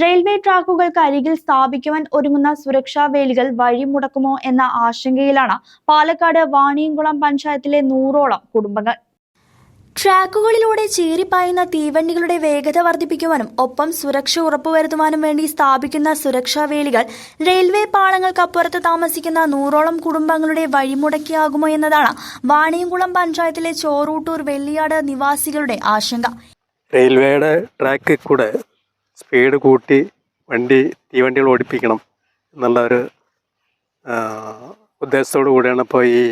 railway ട്രാക്കുകൾക്ക് അരികിൽ സ്ഥാപിക്കുവാൻ ഒരുങ്ങുന്ന സുരക്ഷാ വേലികൾ വഴിമുടക്കുമോ എന്ന ആശങ്കയിലാണ് പാലക്കാട് വാണിയംകുളം പഞ്ചായത്തിലെ നൂറോളം കുടുംബങ്ങൾ. ട്രാക്കുകളിലൂടെ ചീറിപ്പായുന്ന തീവണ്ടികളുടെ വേഗത വർദ്ധിപ്പിക്കുവാനും ഒപ്പം സുരക്ഷ ഉറപ്പുവരുത്തുവാനും വേണ്ടി സ്ഥാപിക്കുന്ന സുരക്ഷാ വേലികൾ റെയിൽവേ പാളങ്ങൾക്കപ്പുറത്ത് താമസിക്കുന്ന നൂറോളം കുടുംബങ്ങളുടെ വഴിമുടക്കിയാകുമോ എന്നതാണ് വാണിയംകുളം പഞ്ചായത്തിലെ ചോറൂട്ടൂർ വെള്ളിയാട് നിവാസികളുടെ ആശങ്ക. റെയിൽവേയുടെ ട്രാക്കിൽ കൂടെ സ്പീഡ് കൂട്ടി വണ്ടി തീവണ്ടികൾ ഓടിപ്പിക്കണം എന്നുള്ള ഒരു ഉദ്ദേശത്തോടു കൂടിയാണ് ഇപ്പോൾ ഈ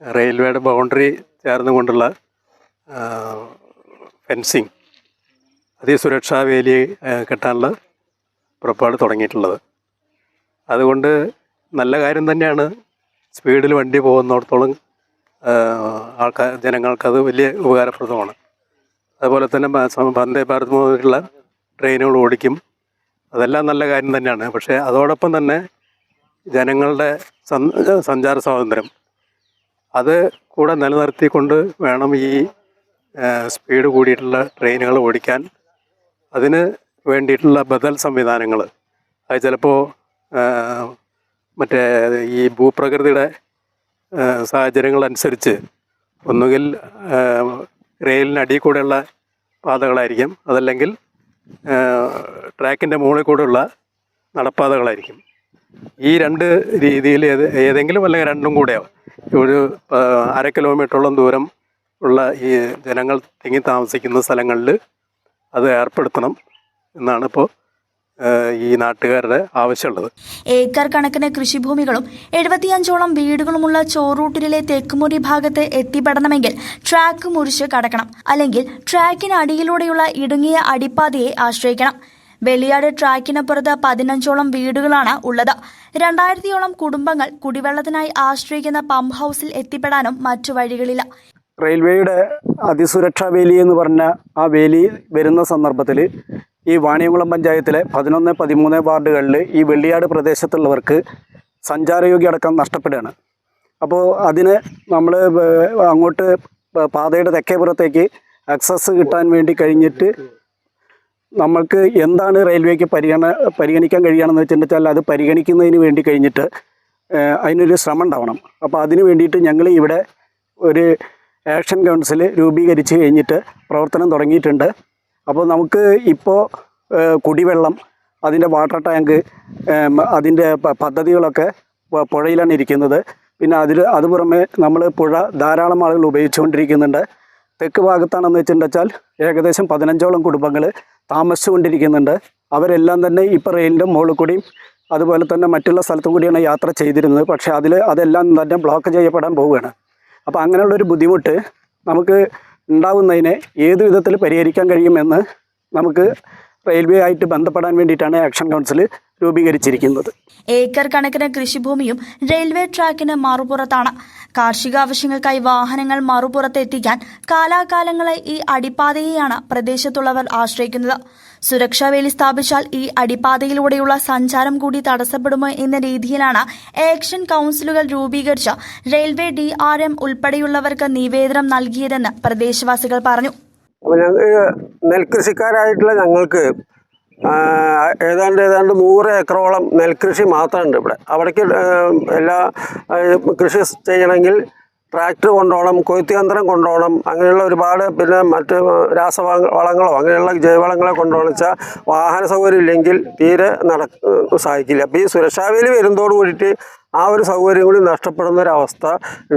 റെയിൽവേയുടെ ബൗണ്ടറി ചേർന്നുകൊണ്ടുള്ള ഫെൻസിങ്. അതിസുരക്ഷാ വേലി കെട്ടാനുള്ള പുറപ്പാട് തുടങ്ങിയിട്ടുള്ളത്. അതുകൊണ്ട് നല്ല കാര്യം തന്നെയാണ് സ്പീഡിൽ വണ്ടി പോകുന്നിടത്തോളം ആൾക്കാർ ജനങ്ങൾക്കത് വലിയ ഉപകാരപ്രദമാണ്. അതുപോലെ തന്നെ വന്ദേ ഭാരത് മുതലുള്ള ട്രെയിനുകൾ ഓടിക്കും. അതെല്ലാം നല്ല കാര്യം തന്നെയാണ്. പക്ഷേ അതോടൊപ്പം തന്നെ ജനങ്ങളുടെ സഞ്ചാര സ്വാതന്ത്ര്യം. അത് കൂടെ നിലനിർത്തിക്കൊണ്ട് വേണം ഈ സ്പീഡ് കൂടിയിട്ടുള്ള ട്രെയിനുകൾ ഓടിക്കാൻ. അതിന് വേണ്ടിയിട്ടുള്ള ബദൽ സംവിധാനങ്ങൾ. അത് ചിലപ്പോൾ മറ്റേ ഈ ഭൂപ്രകൃതിയുടെ സാഹചര്യങ്ങളനുസരിച്ച് ഒന്നുകിൽ റെയിലിനടിയിൽ കൂടെയുള്ള പാതകളായിരിക്കും. അതല്ലെങ്കിൽ ട്രാക്കിന്റെ മുകളിൽ കൂടെയുള്ള നടപ്പാതകളായിരിക്കും. ഈ രണ്ട് രീതിയിൽ ഏത് ഏതെങ്കിലും അല്ലെങ്കിൽ രണ്ടും കൂടെയോ? ഒരു അര കിലോമീറ്ററോളം ദൂരം ഉള്ള ഈ ജനങ്ങൾ തിങ്ങി താമസിക്കുന്ന സ്ഥലങ്ങളിൽ അത് ഏർപ്പെടുത്തണം എന്നാണ് ഇപ്പോൾ ഈ നാട്ടുകാരുടെ ആവശ്യമുള്ളത്. ഏക്കർ കണക്കിന് കൃഷിഭൂമികളും എഴുപത്തിയഞ്ചോളം വീടുകളുമുള്ള ചോറൂട്ടിലെ തെക്കുമുറി ഭാഗത്ത് എത്തിപ്പെടണമെങ്കിൽ ട്രാക്ക് മുറിച്ച് കടക്കണം. അല്ലെങ്കിൽ ട്രാക്കിന് അടിയിലൂടെയുള്ള ഇടുങ്ങിയ അടിപ്പാതയെ ആശ്രയിക്കണം. വെളിയാട് ട്രാക്കിനപ്പുറത്ത് പതിനഞ്ചോളം വീടുകളാണ് ഉള്ളത്. രണ്ടായിരത്തിയോളം കുടുംബങ്ങൾ കുടിവെള്ളത്തിനായി ആശ്രയിക്കുന്ന പമ്പ് ഹൗസിൽ എത്തിപ്പെടാനും മറ്റു വഴികളില്ല. റെയിൽവേയുടെ അതിസുരക്ഷാ വേലി എന്ന് പറഞ്ഞ ആ വേലി വരുന്ന സന്ദർഭത്തിൽ ഈ വാണിയംകുളം പഞ്ചായത്തിലെ പതിനൊന്ന് പതിമൂന്ന് വാർഡുകളിൽ ഈ വെള്ളിയാട് പ്രദേശത്തുള്ളവർക്ക് സഞ്ചാരയോഗ്യ അടക്കം നഷ്ടപ്പെടുകയാണ്. അപ്പോൾ അതിന് നമ്മൾ അങ്ങോട്ട് പാതയുടെ തെക്കേ പുറത്തേക്ക് ആക്സസ് കിട്ടാൻ വേണ്ടി കഴിഞ്ഞിട്ട് നമ്മൾക്ക് എന്താണ് റെയിൽവേക്ക് പരിഗണന പരിഗണിക്കാൻ കഴിയുകയാണെന്ന് വെച്ചിട്ടുണ്ടെച്ചാൽ അത് പരിഗണിക്കുന്നതിന് വേണ്ടി കഴിഞ്ഞിട്ട് അതിനൊരു ശ്രമം ഉണ്ടാവണം. അപ്പോൾ അതിന് വേണ്ടിയിട്ട് ഞങ്ങൾ ഇവിടെ ഒരു ആക്ഷൻ കൗൺസിൽ രൂപീകരിച്ച് കഴിഞ്ഞിട്ട് പ്രവർത്തനം തുടങ്ങിയിട്ടുണ്ട്. അപ്പോൾ നമുക്ക് ഇപ്പോൾ കുടിവെള്ളം അതിന്റെ വാട്ടർ ടാങ്ക് അതിന്റെ പദ്ധതികളൊക്കെ പുഴയിലാണ് ഇരിക്കുന്നത്. പിന്നെ അതിൽ അത് പുറമെ നമ്മൾ പുഴ ധാരാളം ആളുകൾ ഉപയോഗിച്ചുകൊണ്ടിരിക്കുന്നുണ്ട്. തെക്ക് ഭാഗത്താണെന്ന് വെച്ചിട്ടുണ്ടെച്ചാൽ ഏകദേശം പതിനഞ്ചോളം കുടുംബങ്ങൾ താമസിച്ചുകൊണ്ടിരിക്കുന്നുണ്ട്. അവരെല്ലാം തന്നെ ഇപ്പോൾ റെയിലിന്റെ മുകളിൽ കൂടിയും അതുപോലെ തന്നെ മറ്റുള്ള സ്ഥലത്തും കൂടിയാണ് യാത്ര ചെയ്തിരുന്നത്. പക്ഷേ അതിൽ അതെല്ലാം തന്നെ ബ്ലോക്ക് ചെയ്യപ്പെടാൻ പോവുകയാണ്. അപ്പോൾ അങ്ങനെയുള്ളൊരു ബുദ്ധിമുട്ട് നമുക്ക് ഉണ്ടാവുന്നതിനെ ഏത് വിധത്തിൽ പരിഹരിക്കാൻ കഴിയുമെന്ന് നമുക്ക് റെയിൽവേ ആയിട്ട് ബന്ധപ്പെടാൻ വേണ്ടിയിട്ടാണ് ആക്ഷൻ കൗൺസിൽ രൂപീകരിച്ചിരിക്കുന്നത്. ഏക്കർ കണക്കിന് കൃഷിഭൂമിയും റെയിൽവേ ട്രാക്കിന് മറുപുറത്താണ്. കാർഷിക ആവശ്യങ്ങൾക്കായി വാഹനങ്ങൾ മറുപുറത്ത് എത്തിക്കാൻ കാലാകാലങ്ങളായി ഈ അടിപ്പാതയെയാണ് പ്രദേശത്തുള്ളവർ ആശ്രയിക്കുന്നത്. സുരക്ഷാ വേലി സ്ഥാപിച്ചാൽ ഈ അടിപ്പാതയിലൂടെയുള്ള സഞ്ചാരം കൂടി തടസ്സപ്പെടുമോ എന്ന രീതിയിലാണ് ആക്ഷൻ കൌൺസിലുകൾ രൂപീകരിച്ച റെയിൽവേ ഡി ആർ എം ഉൾപ്പെടെയുള്ളവർക്ക് നിവേദനം നൽകിയതെന്ന് പ്രദേശവാസികൾ പറഞ്ഞു. നെൽകൃഷിക്കാരായിട്ടുള്ള ഞങ്ങൾക്ക് ഏതാണ്ട് ഏതാണ്ട് നൂറ് ഏക്കറോളം നെൽകൃഷി മാത്രമുണ്ട് ഇവിടെ. അവിടേക്ക് എല്ലാ കൃഷി ചെയ്യണമെങ്കിൽ ട്രാക്ടർ കൊണ്ടുപോകണം കൊയ്ത്ത് യന്ത്രം കൊണ്ടുപോകണം അങ്ങനെയുള്ള ഒരുപാട് പിന്നെ മറ്റ് രാസവളങ്ങളോ അങ്ങനെയുള്ള ജൈവവളങ്ങളോ കൊണ്ടുപോകണം വെച്ചാൽ വാഹന സൗകര്യം ഇല്ലെങ്കിൽ തീരെ നട സാധിക്കില്ല അപ്പോൾ ഈ സുരക്ഷാവേലി വരുന്നതോട് കൂടിയിട്ട് ആ ഒരു സൗകര്യം കൂടി നഷ്ടപ്പെടുന്ന ഒരവസ്ഥ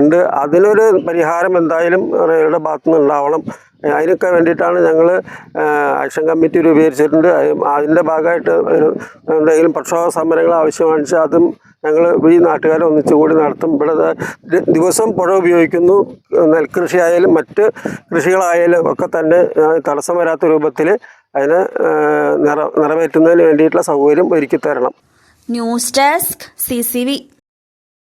ഉണ്ട്. അതിനൊരു പരിഹാരം എന്തായാലും റെയിൽവേയുടെ ഭാഗത്തു നിന്ന് ഉണ്ടാവണം. അതിനൊക്കെ വേണ്ടിയിട്ടാണ് ഞങ്ങൾ ആക്ഷൻ കമ്മിറ്റി രൂപീകരിച്ചിട്ടുണ്ട്. അതിന്റെ ഭാഗമായിട്ട് എന്തെങ്കിലും പ്രക്ഷോഭ സമരങ്ങൾ ആവശ്യമാണിച്ച് അതും ഞങ്ങൾ ഈ നാട്ടുകാരെ ഒന്നിച്ചു കൂടി നടത്തും. ഇവിടെ ദിവസം പുഴ ഉപയോഗിക്കുന്നു. നെൽകൃഷി ആയാലും മറ്റ് കൃഷികളായാലും ഒക്കെ തന്നെ തടസ്സം വരാത്ത രൂപത്തിൽ അതിനെ നിറ നിറവേറ്റുന്നതിന് വേണ്ടിയിട്ടുള്ള സൗകര്യം ഒരുക്കി തരണം. News desk C